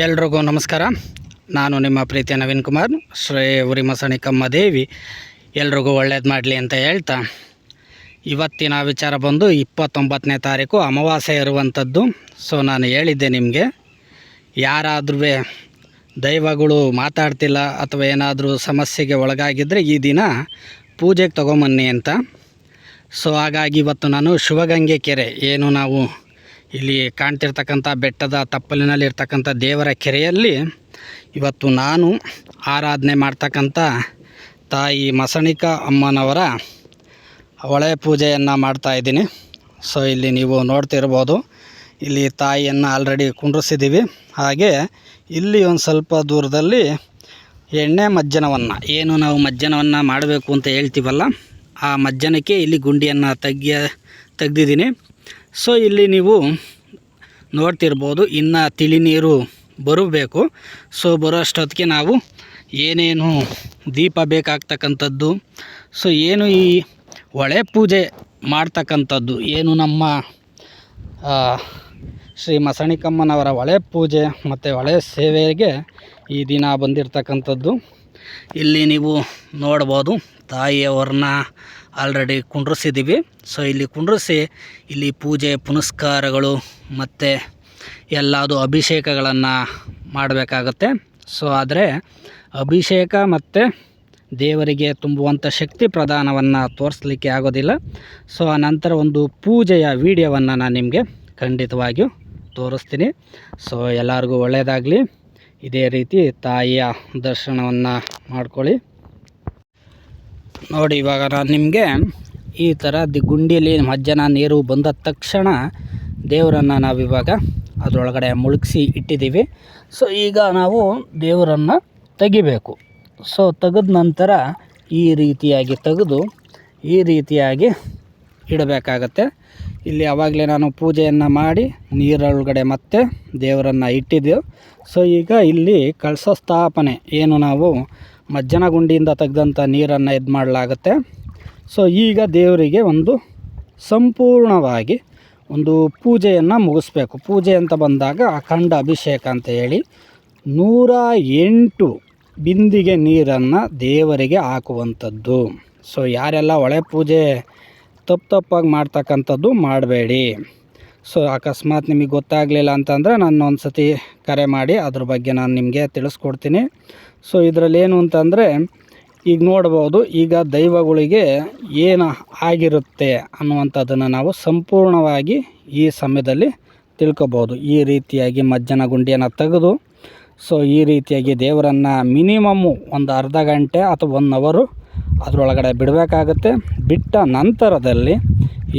ಎಲ್ರಿಗೂ ನಮಸ್ಕಾರ. ನಾನು ನಿಮ್ಮ ಪ್ರೀತಿಯ ನವೀನ್ ಕುಮಾರ್, ಶ್ರೀ ಉರಿಮಸಣಿಕಮ್ಮ ದೇವಿ. ಎಲ್ರಿಗೂ ಒಳ್ಳೇದು ಮಾಡಲಿ ಅಂತ ಹೇಳ್ತಾ. ಇವತ್ತಿನ ವಿಚಾರ ಬಂದು ಇಪ್ಪತ್ತೊಂಬತ್ತನೇ ತಾರೀಕು ಅಮಾವಾಸ್ಯೆ ಇರುವಂಥದ್ದು. ಸೊ ನಾನು ಹೇಳಿದ್ದೆ ನಿಮಗೆ, ಯಾರಾದ್ರೂ ದೈವಗಳು ಮಾತಾಡ್ತಿಲ್ಲ ಅಥವಾ ಏನಾದರೂ ಸಮಸ್ಯೆಗೆ ಒಳಗಾಗಿದ್ದರೆ ಈ ದಿನ ಪೂಜೆಗೆ ತೊಗೊಂಬನ್ನಿ ಅಂತ. ಸೊ ಹಾಗಾಗಿ ಇವತ್ತು ನಾನು ಶಿವಗಂಗೆ ಕೆರೆ, ಏನು ನಾವು ಇಲ್ಲಿ ಕಾಣ್ತಿರ್ತಕ್ಕಂಥ ಬೆಟ್ಟದ ತಪ್ಪಲಿನಲ್ಲಿ ಇರ್ತಕ್ಕಂಥ ದೇವರ ಕೆರೆಯಲ್ಲಿ ಇವತ್ತು ನಾನು ಆರಾಧನೆ ಮಾಡ್ತಕ್ಕಂಥ ತಾಯಿ ಮಸಣಿಕ ಅಮ್ಮನವರ ಹೊಳೆ ಪೂಜೆಯನ್ನು ಮಾಡ್ತಾ ಇದ್ದೀನಿ. ಸೊ ಇಲ್ಲಿ ನೀವು ನೋಡ್ತಿರ್ಬೋದು, ಇಲ್ಲಿ ತಾಯಿಯನ್ನು ಆಲ್ರೆಡಿ ಕುಂಡ್ರಿಸಿದ್ದೀವಿ. ಹಾಗೆ ಇಲ್ಲಿ ಒಂದು ಸ್ವಲ್ಪ ದೂರದಲ್ಲಿ ಎಣ್ಣೆ ಮಜ್ಜನವನ್ನು, ಏನು ನಾವು ಮಜ್ಜನವನ್ನು ಮಾಡಬೇಕು ಅಂತ ಹೇಳ್ತೀವಲ್ಲ, ಆ ಮಜ್ಜನಕ್ಕೆ ಇಲ್ಲಿ ಗುಂಡಿಯನ್ನು ತೆಗಿಯ ತೆಗ್ದಿದ್ದೀನಿ. ಸೊ ಇಲ್ಲಿ ನೀವು ನೋಡ್ತಿರ್ಬೋದು, ಇನ್ನು ತಿಳಿ ನೀರು ಬರಬೇಕು. ಸೊ ಬರೋ ಅಷ್ಟೊತ್ತಿಗೆ ನಾವು ಏನೇನು ದೀಪ ಬೇಕಾಗ್ತಕ್ಕಂಥದ್ದು, ಸೊ ಏನು ಈ ಹೊಳೆ ಪೂಜೆ ಮಾಡ್ತಕ್ಕಂಥದ್ದು, ಏನು ನಮ್ಮ ಶ್ರೀ ಮಸಣಿಕಮ್ಮನವರ ಹೊಳೆ ಪೂಜೆ ಮತ್ತು ಹೊಳೆ ಸೇವೆಗೆ ಈ ದಿನ ಬಂದಿರತಕ್ಕಂಥದ್ದು. ಇಲ್ಲಿ ನೀವು ನೋಡ್ಬೋದು ತಾಯಿಯವರನ್ನ ಆಲ್ರೆಡಿ ಕುಂಡ್ರಿಸಿದ್ದೀವಿ ಸೊ ಇಲ್ಲಿ ಕುಂಡ್ರಿಸಿ, ಇಲ್ಲಿ ಪೂಜೆ, ಪುನಸ್ಕಾರಗಳು ಮತ್ತು ಎಲ್ಲದು ಅಭಿಷೇಕಗಳನ್ನು ಮಾಡಬೇಕಾಗತ್ತೆ. ಸೊ ಆದರೆ ಅಭಿಷೇಕ ಮತ್ತು ದೇವರಿಗೆ ತುಂಬುವಂಥ ಶಕ್ತಿ ಪ್ರದಾನವನ್ನು ತೋರಿಸ್ಲಿಕ್ಕೆ ಆಗೋದಿಲ್ಲ. ಸೊ ಆ ನಂತರ ಒಂದು ಪೂಜೆಯ ವಿಡಿಯೋವನ್ನು ನಾನು ನಿಮಗೆ ಖಂಡಿತವಾಗಿಯೂ ತೋರಿಸ್ತೀನಿ. ಸೊ ಎಲ್ಲರಿಗೂ ಒಳ್ಳೆಯದಾಗಲಿ ಇದೇ ರೀತಿ ತಾಯಿಯ ದರ್ಶನವನ್ನು ಮಾಡ್ಕೊಳ್ಳಿ. ನೋಡಿ, ಇವಾಗ ನಾನು ನಿಮಗೆ ಈ ಥರ ದಿ ಗುಂಡಿಯಲ್ಲಿ ಮಜ್ಜನ ನೀರು ಬಂದ ತಕ್ಷಣ ದೇವರನ್ನು ನಾವಿವಾಗ ಅದರೊಳಗಡೆ ಮುಳುಗಿಸಿ ಇಟ್ಟಿದ್ದೀವಿ. ಸೊ, ಈಗ ನಾವು ದೇವರನ್ನು ತೆಗಿಬೇಕು. ಸೊ, ತೆಗೆದ ನಂತರ ಈ ರೀತಿಯಾಗಿ ತೆಗೆದು ಈ ರೀತಿಯಾಗಿ ಇಡಬೇಕಾಗತ್ತೆ. ಇಲ್ಲಿ ಆವಾಗಲೇ ನಾನು ಪೂಜೆಯನ್ನು ಮಾಡಿ ನೀರೊಳಗಡೆ ಮತ್ತೆ ದೇವರನ್ನು ಇಟ್ಟಿದ್ದೆವು ಸೊ, ಈಗ ಇಲ್ಲಿ ಕಳಸ ಸ್ಥಾಪನೆ. ಏನು ನಾವು ಮಜ್ಜನ ಗುಂಡಿಯಿಂದ ತೆಗೆದಂಥ ನೀರನ್ನು ಇದು ಮಾಡಲಾಗುತ್ತೆ. ಸೊ ಈಗ ದೇವರಿಗೆ ಒಂದು ಸಂಪೂರ್ಣವಾಗಿ ಒಂದು ಪೂಜೆಯನ್ನು ಮುಗಿಸ್ಬೇಕು. ಪೂಜೆ ಅಂತ ಬಂದಾಗ ಅಖಂಡ ಅಭಿಷೇಕ ಅಂತ ಹೇಳಿ ನೂರ ಎಂಟು ಬಿಂದಿಗೆ ನೀರನ್ನು ದೇವರಿಗೆ ಹಾಕುವಂಥದ್ದು. ಸೊ ಯಾರೆಲ್ಲ ಒಳೆ ಪೂಜೆ ತಪ್ಪು ತಪ್ಪಾಗಿ ಮಾಡ್ತಕ್ಕಂಥದ್ದು ಮಾಡಬೇಡಿ. ಸೊ ಅಕಸ್ಮಾತ್ ನಿಮಗೆ ಗೊತ್ತಾಗಲಿಲ್ಲ ಅಂತಂದರೆ ನಾನು ಒಂದು ಸತಿ ಕರೆ ಮಾಡಿ ಅದ್ರ ಬಗ್ಗೆ ನಾನು ನಿಮಗೆ ತಿಳಿಸ್ಕೊಡ್ತೀನಿ. ಸೊ ಇದರಲ್ಲಿ ಏನು ಅಂತಂದರೆ, ಈಗ ನೋಡ್ಬೋದು, ಈಗ ದೈವಗಳಿಗೆ ಏನು ಆಗಿರುತ್ತೆ ಅನ್ನುವಂಥದ್ದನ್ನು ನಾವು ಸಂಪೂರ್ಣವಾಗಿ ಈ ಸಮಯದಲ್ಲಿ ತಿಳ್ಕೊಬೋದು. ಈ ರೀತಿಯಾಗಿ ಮಜ್ಜನ ಗುಂಡಿಯನ್ನು ತೆಗೆದು ಸೊ ಈ ರೀತಿಯಾಗಿ ದೇವರನ್ನು ಮಿನಿಮಮ್ಮು ಒಂದು ಅರ್ಧ ಗಂಟೆ ಅಥವಾ ಒನ್ ಅವರು ಅದರೊಳಗಡೆ ಬಿಡಬೇಕಾಗತ್ತೆ. ಬಿಟ್ಟ ನಂತರದಲ್ಲಿ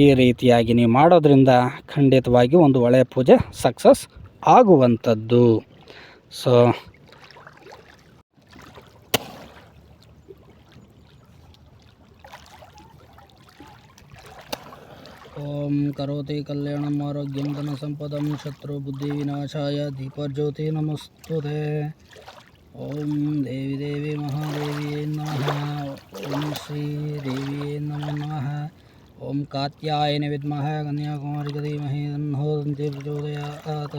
ಈ ರೀತಿಯಾಗಿ ನೀವು ಮಾಡೋದ್ರಿಂದ ಖಂಡಿತವಾಗಿ ಒಂದು ಒಳ್ಳೆಯ ಪೂಜೆ ಸಕ್ಸಸ್ ಆಗುವಂಥದ್ದು. ಸೊ ॐ करोति कल्याणम् शत्रु बुद्धि विनाशा दीपज्योति नमस्तु ओम देवी देवी महादेवी नमः। श्री देवी नमो नमः। ओम कात्यायन विमह कन्याकुमारी धीमहि तन्नोदन्ति प्रचोदयात्।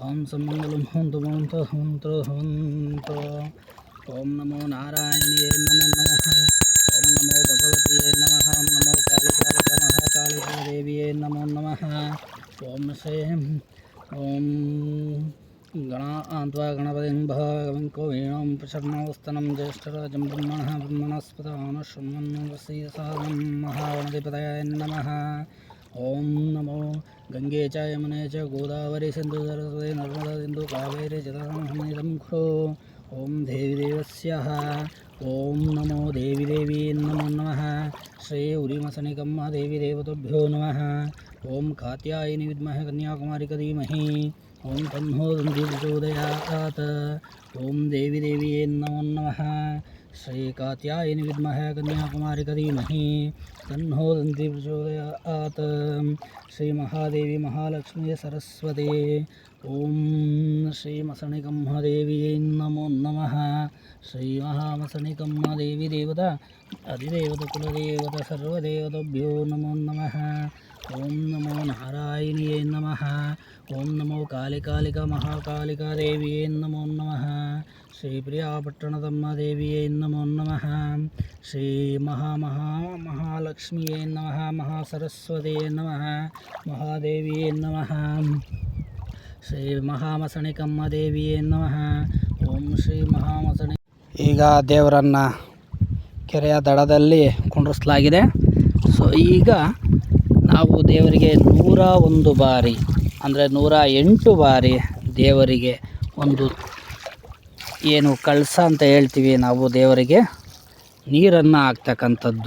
ॐ सम्मङ्गलं हन्तु हन्त। नमो नारायणी नम। नम ओम नमो भगवती ओम से ओम गणान्त्वा गणपति भगवङ्को वीणां ज्येष्ठराज ज्येष्ठराजं ब्रह्मणः ब्रह्मणस्पदानुशृण्वन्वसीसादं महागणधिपतये नमः। नमो गंगे च यमुने च गोदावरी सिंधु सरस्वती, नर्मदा सिंधु कावेरी जलां ओं खो ओं नमो देवी देवी नमो नम। श्री उमसनिगम देवी देवतेभ्यो नम। ओं कात्यायनी विमहे कन्याकुमारी कीमहे ओं तमोदयात ओं देवी देवी नमो नम। श्री कात्यायनी विमहे कन्याकुमारी कीमहे तन्होदी प्रचोदयात श्री महादेवी महालक्ष्मी सरस्वती। ओं श्रीमसनिगम देवी नमो नम। శ్రీ మహామసనికమ్మ దేవి దేవత అధిదేవత కులదేవత సర్వదేవతభ్యో నమో నమ ఓం నమో నారాయణీయే నమ ఓం నమో కాళికాళిక మహాకాళికాదేవియే నమో నమ శ్రీప్రియాపట్టణతమ్మదేవియే నమో నమ శ్రీ మహామహా మహాలక్ష్మియే నమ మహాసరస్వతియే నమ మహాదేవియే నమ శ్రీ మహామసనికమ్మ నమ ఓం శ్రీ మహామసని ಈಗ ದೇವರನ್ನು ಕೆರೆಯ ದಡದಲ್ಲಿ ಕುಂಡ್ರಿಸಲಾಗಿದೆ. ಸೊ ಈಗ ನಾವು ದೇವರಿಗೆ ನೂರ ಒಂದು ಬಾರಿ, ಅಂದರೆ ನೂರ ಎಂಟು ಬಾರಿ ದೇವರಿಗೆ ಒಂದು ಏನು ಕಳಸ ಅಂತ ಹೇಳ್ತೀವಿ ನಾವು ದೇವರಿಗೆ ನೀರನ್ನು ಹಾಕ್ತಕ್ಕಂಥದ್ದು.